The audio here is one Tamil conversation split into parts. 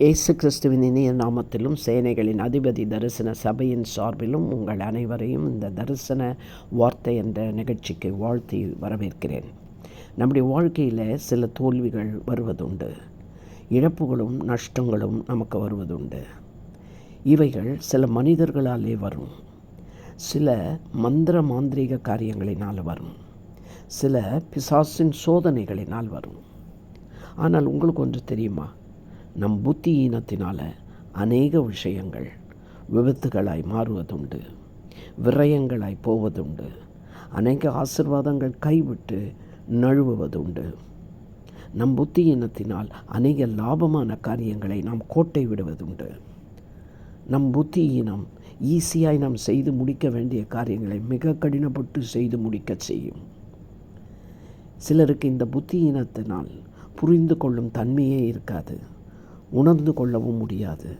இயேசு கிறிஸ்துவின் இனிய நாமத்திலும் சேனைகளின் அதிபதி தரிசன சபையின் சார்பிலும் உங்கள் அனைவரையும் இந்த தரிசன வார்த்தை என்ற நிகழ்ச்சிக்கு வாழ்த்தி வரவேற்கிறேன். நம்முடைய வாழ்க்கையில் சில தோல்விகள் வருவதுண்டு. இழப்புகளும் நஷ்டங்களும் நமக்கு வருவதுண்டு. இவைகள் சில மனிதர்களாலே வரும். சில மந்திர மாந்திரீக காரியங்களினால் வரும். சில பிசாசின் சோதனைகளினால் வரும். ஆனால் உங்களுக்கு ஒன்று தெரியுமா? நம் புத்தியீனத்தினால் அநேக விஷயங்கள் விபத்துகளாய் மாறுவதுண்டு விரயங்களாய் போவதுண்டு அநேக ஆசிர்வாதங்கள் கைவிட்டு நழுவுவதுண்டு. நம் புத்தியீனத்தினால் அநேக லாபமான காரியங்களை நாம் கோட்டை விடுவதுண்டு. நம் புத்தியீனம் ஈஸியாய் நாம் செய்து முடிக்க வேண்டிய காரியங்களை மிக கடினப்பட்டு செய்து முடிக்க செய்யும். சிலருக்கு இந்த புத்தியீனத்தினால் புரிந்து கொள்ளும் தன்மையே இருக்காது. உணர்ந்து கொள்ளவும் முடியாது.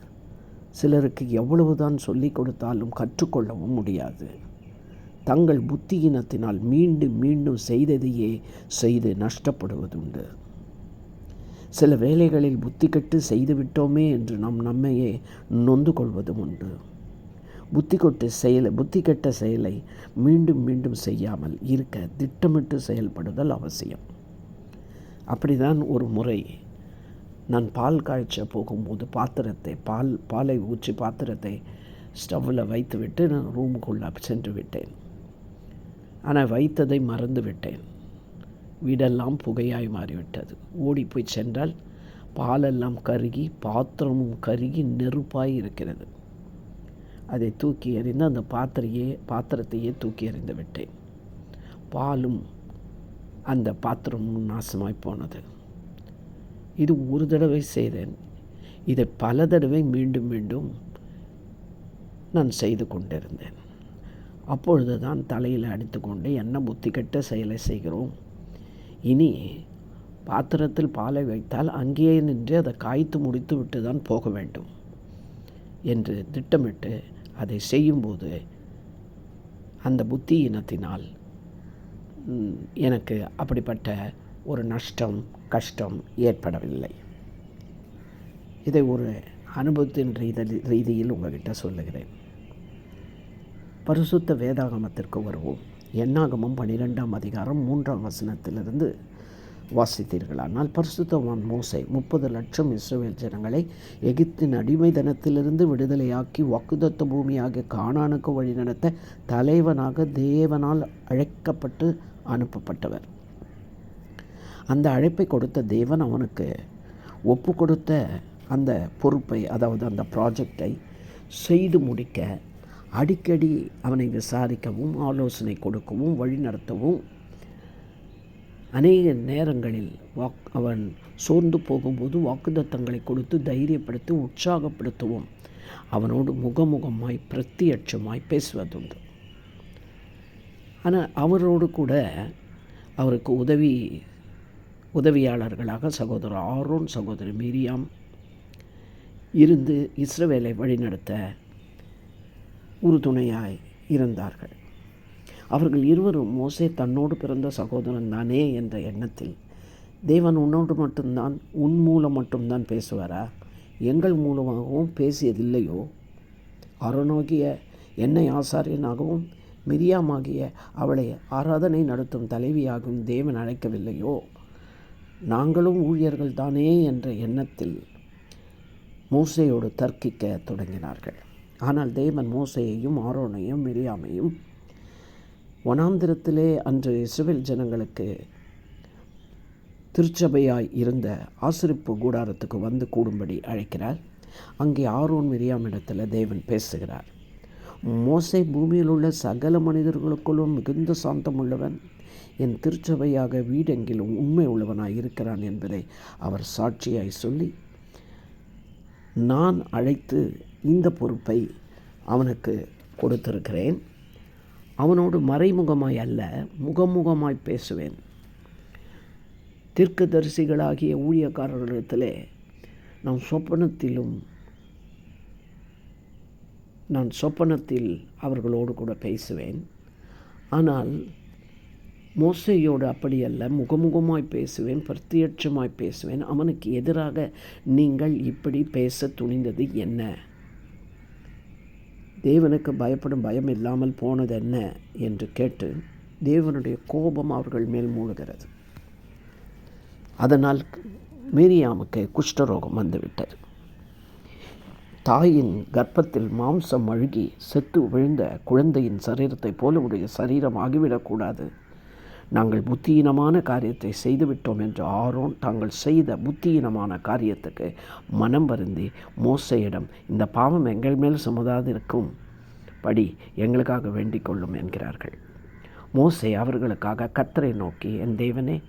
சிலருக்கு எவ்வளவுதான் சொல்லிக் கொடுத்தாலும் கற்றுக்கொள்ளவும் முடியாது. தங்கள் புத்தியினத்தினால் மீண்டும் மீண்டும் செய்ததையே செய்து நஷ்டப்படுவதுண்டு. சில வேலைகளில் புத்தி கெட்டு செய்துவிட்டோமே என்று நாம் நம்மையே நொந்து கொள்வதும் உண்டு. புத்தி கொட்டு செயலை புத்தி கெட்ட செயலை மீண்டும் மீண்டும் செய்யாமல் இருக்க திட்டமிட்டு செயல்படுதல் அவசியம். அப்படிதான் ஒரு முறை நான் பால் காய்ச்ச போகும்போது பாத்திரத்தை பால் பாலை ஊற்றி பாத்திரத்தை ஸ்டவ்வில் வைத்துவிட்டு நான் ரூமுக்குள்ளே சென்று விட்டேன். ஆனால் வைத்ததை மறந்து விட்டேன். வீடெல்லாம் புகையாய் மாறிவிட்டது. ஓடி போய் சென்றால் பாலெல்லாம் கருகி பாத்திரமும் கருகி நெருப்பாய் இருக்கிறது. அதை தூக்கி எறிந்து அந்த பாத்திரையே பாத்திரத்தையே தூக்கி எறிந்து விட்டேன். பாலும் அந்த பாத்திரமும் நாசமாய் போனது. இது ஒரு தடவை செய்தேன். இதை பல தடவை மீண்டும் மீண்டும் நான் செய்து கொண்டிருந்தேன். அப்பொழுது தான் தலையில் அடித்துக்கொண்டு என்ன புத்தி கெட்ட செயலை செய்கிறோம். இனி பாத்திரத்தில் பாலை வைத்தால் அங்கேயே நின்று அதை காய்த்து முடித்து விட்டு தான் போக வேண்டும் என்று திட்டமிட்டு அதை செய்யும்போது அந்த புத்தி இனத்தினால் எனக்கு அப்படிப்பட்ட ஒரு நஷ்டம் கஷ்டம் ஏற்படவில்லை. இதை ஒரு அனுபவத்தின் ரீதி ரீதியில் உங்ககிட்ட சொல்லுகிறேன். பரிசுத்த வேதாகமத்திற்கு வருவோம். எண்ணாகமம் பனிரெண்டாம் அதிகாரம் மூன்றாம் வசனத்திலிருந்து வாசித்தீர்களானால் பரிசுத்தவான் மோசை முப்பது லட்சம் இஸ்ரேல் ஜனங்களை எகிப்தின் அடிமை தனத்திலிருந்து விடுதலையாக்கி வாக்குதத்த பூமியாக காணானுக்கு வழிநடத்த தலைவனாக தேவனால் அழைக்கப்பட்டு அனுப்பப்பட்டவர். அந்த அழைப்பை கொடுத்த தேவன் அவனுக்கு ஒப்பு கொடுத்த அந்த பொறுப்பை அதாவது அந்த ப்ராஜெக்டை செய்து முடிக்க அடிக்கடி அவனை விசாரிக்கவும் ஆலோசனை கொடுக்கவும் வழிநடத்தவும் அநேக நேரங்களில் வாக் அவன் சோர்ந்து போகும்போது வாக்குதத்தங்களை கொடுத்து தைரியப்படுத்தி உற்சாகப்படுத்தவும் அவனோடு முகமுகமாய் பிரத்தியட்சமாய் பேசுவதுண்டு. ஆனால் அவரோடு கூட அவருக்கு உதவி உதவியாளர்களாக சகோதரர் ஆரோன் சகோதரி மீரியாம் இருந்து இஸ்ரவேலை வழிநடத்த உறுதுணையாய் இருந்தார்கள். அவர்கள் இருவரும் மோசே தன்னோடு பிறந்த சகோதரன் தானே என்ற எண்ணத்தில் தேவன் உன்னோடு மட்டும்தான் உன் மூலம் மட்டும்தான் பேசுவாரா? எங்கள் மூலமாகவும் பேசியதில்லையோ? அருணோகிய என்னை ஆசாரியனாகவும் மிரியாமாகிய அவளை ஆராதனை நடத்தும் தலைவியாகவும் தேவன் அழைக்கவில்லையோ? நாங்களும் ஊழியர்கள் தானே என்ற எண்ணத்தில் மூசையோடு தர்க்கிக்க தொடங்கினார்கள். ஆனால் தேவன் மோசையையும் ஆரோனையும் மிரியாமையும் வனாந்திரத்திலே அன்று இஸ்ரேல் ஜனங்களுக்கு திருச்சபையாய் இருந்த ஆசிரிப்பு கூடாரத்துக்கு வந்து கூடும்படி அழைக்கிறார். அங்கே ஆரோன் மிரியாமிடத்தில் தேவன் பேசுகிறார். மோசை பூமியில் உள்ள சகல மனிதர்களுக்குள்ளும் மிகுந்த சாந்தம் உள்ளவன் என் திருச்சபையாக வீடெங்கிலும் உண்மை உள்ளவனாய் இருக்கிறான் என்பதை அவர் சாட்சியாய் சொல்லி நான் அழைத்து இந்த பொறுப்பை அவனுக்கு கொடுத்திருக்கிறேன். அவனோடு மறைமுகமாய் அல்ல முகமுகமாய் பேசுவேன். தீர்க்கதரிசிகளாகிய ஊழியக்காரர்களிடத்திலே நாம் சொப்பனத்திலும் நான் சொப்பனத்தில் அவர்களோடு கூட பேசுவேன். ஆனால் மோசையோடு அப்படியல்ல முகமுகமாய் பேசுவேன் பிரத்யட்சமாய் பேசுவேன். அவனுக்கு எதிராக நீங்கள் இப்படி பேச துணிந்தது என்ன? தேவனுக்கு பயப்படும் பயம் இல்லாமல் போனது என்ன? என்று கேட்டு தேவனுடைய கோபம் அவர்கள் மேல் மூழ்கிறது அதனால் மீரியாமுக்கு குஷ்டரோகம் வந்துவிட்டது. தாயின் கர்ப்பத்தில் மாம்சம் அழுகி செத்து விழுந்த குழந்தையின் சரீரத்தைப் போல உடைய சரீரம் ஆகிவிடக்கூடாது. நாங்கள் புத்தியீனமான காரியத்தை செய்துவிட்டோம் என்று ஆரோன் தாங்கள் செய்த புத்தியீனமான காரியத்துக்கு மனம் வருந்தி மோசையிடம் இந்த பாவம் எங்கள் மேல் சுமதாதிருக்கும் படி எங்களுக்காக வேண்டிக் கொள்ளும் என்கிறார்கள். மோசை அவர்களுக்காக கத்தரை நோக்கி என் தேவனே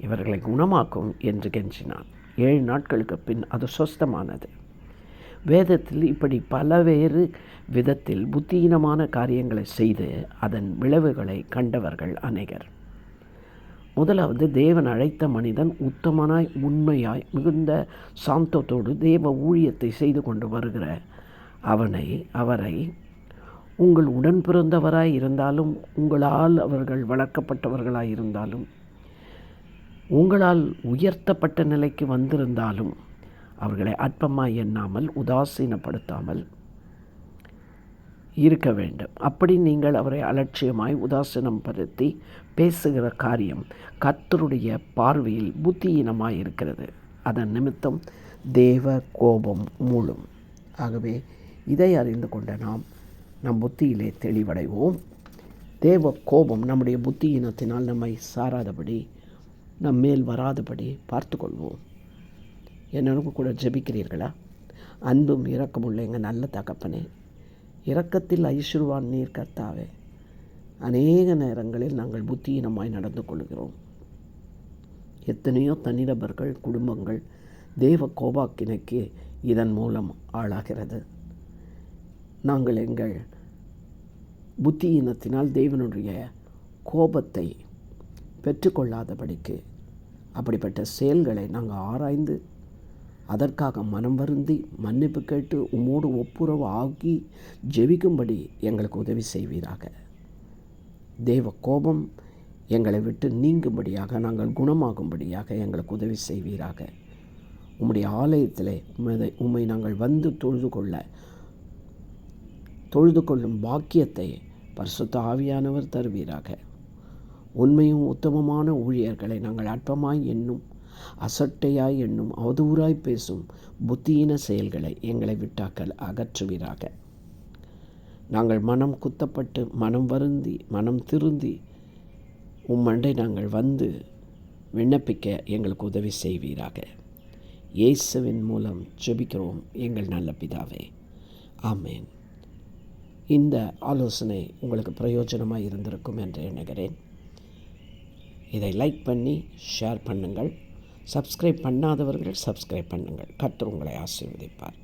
இவர்களை குணமாக்கும் என்று கெஞ்சினான். ஏழு நாட்களுக்கு பின் அது சொஸ்தமானது. வேதத்தில் இப்படி பலவேறு விதத்தில் புத்தியீனமான காரியங்களை செய்து அதன் விளைவுகளை கண்டவர்கள் அநேகர். முதலாவது தேவன் அழைத்த மனிதன் உத்தமனாய் உண்மையாய் மிகுந்த சாந்தத்தோடு தேவ ஊழியத்தை செய்து கொண்டு வருகிற அவனை அவரை உங்கள் உடன் பிறந்தவராய் இருந்தாலும் உங்களால் அவர்கள் வளர்க்கப்பட்டவர்களாய் இருந்தாலும் உங்களால் உயர்த்தப்பட்ட நிலைக்கு வந்திருந்தாலும் அவர்களை அற்பமாக எண்ணாமல் உதாசீனப்படுத்தாமல் இருக்க வேண்டும். அப்படி நீங்கள் அவரை அலட்சியமாய் உதாசீனம் படுத்தி பேசுகிற காரியம் கர்த்தருடைய பார்வையில் புத்தியீனமாக இருக்கிறது. அதன் நிமித்தம் தேவ கோபம் மூழும் ஆகவே இதை அறிந்து கொண்ட நாம் நம் புத்தியிலே தெளிவடைவோம். தேவ கோபம் நம்முடைய புத்தியினத்தினால் நம்மை சாராதபடி நம் மேல் வராதபடி பார்த்து கொள்வோம் என்னோட கூட ஜெபிக்கிறீர்களா? அன்பும் இரக்கமுள்ள எங்கள் நல்ல தகப்பனே இரக்கத்தில் ஐஸ்வர்வான் நீர் கர்த்தாவே அநேக நேரங்களில் நாங்கள் புத்தியீனமாய் நடந்து கொள்கிறோம். எத்தனையோ தனிநபர்கள் குடும்பங்கள் தேவ கோபாக்கினைக்கு இதன் மூலம் ஆளாகிறது. நாங்கள் எங்கள் புத்தியீனத்தினால் தேவனுடைய கோபத்தை பெற்றுக்கொள்ளாதபடிக்கு அப்படிப்பட்ட செயல்களை நாங்கள் ஆராய்ந்து அதற்காக மனம் வருந்தி மன்னிப்பு கேட்டு உம்மோடு ஒப்புரவு ஆகி ஜெபிக்கும்படி எங்களுக்கு உதவி செய்வீராக. தேவ கோபம் எங்களை விட்டு நீங்கும்படியாக நாங்கள் குணமாகும்படியாக எங்களுக்கு உதவி செய்வீராக. உம்முடைய ஆலயத்தில் உம்மை உம்மை நாங்கள் வந்து தொழுது கொள்ள தொழுது கொள்ளும் பாக்கியத்தை பரிசுத்த ஆவியானவர் தருவீராக. உண்மையும் உத்தமமான ஊழியர்களை நாங்கள் அற்பமாய் எண்ணும் அசட்டையாய் எண்ணும் அவதூறாய் பேசும் புத்தியின செயல்களை எங்களை விட்டாக்கள் அகற்றுவீராக. நாங்கள் மனம் குத்தப்பட்டு மனம் வருந்தி மனம் திருந்தி உம்மண்டை நாங்கள் வந்து விண்ணப்பிக்க எங்களுக்கு உதவி செய்வீராக. இயேசுவின் மூலம் ஜெபிக்கிறோம் எங்கள் நல்ல பிதாவே. ஆமேன். இந்த ஆலோசனை உங்களுக்கு பிரயோஜனமாக இருந்திருக்கும் என்று எண்ணுகிறேன். இதை லைக் பண்ணி ஷேர் பண்ணுங்கள். சப்ஸ்கிரைப் பண்ணாதவர்கள் சப்ஸ்கிரைப் பண்ணுங்கள். கர்த்தர் உங்களை ஆசீர்வதிப்பார்.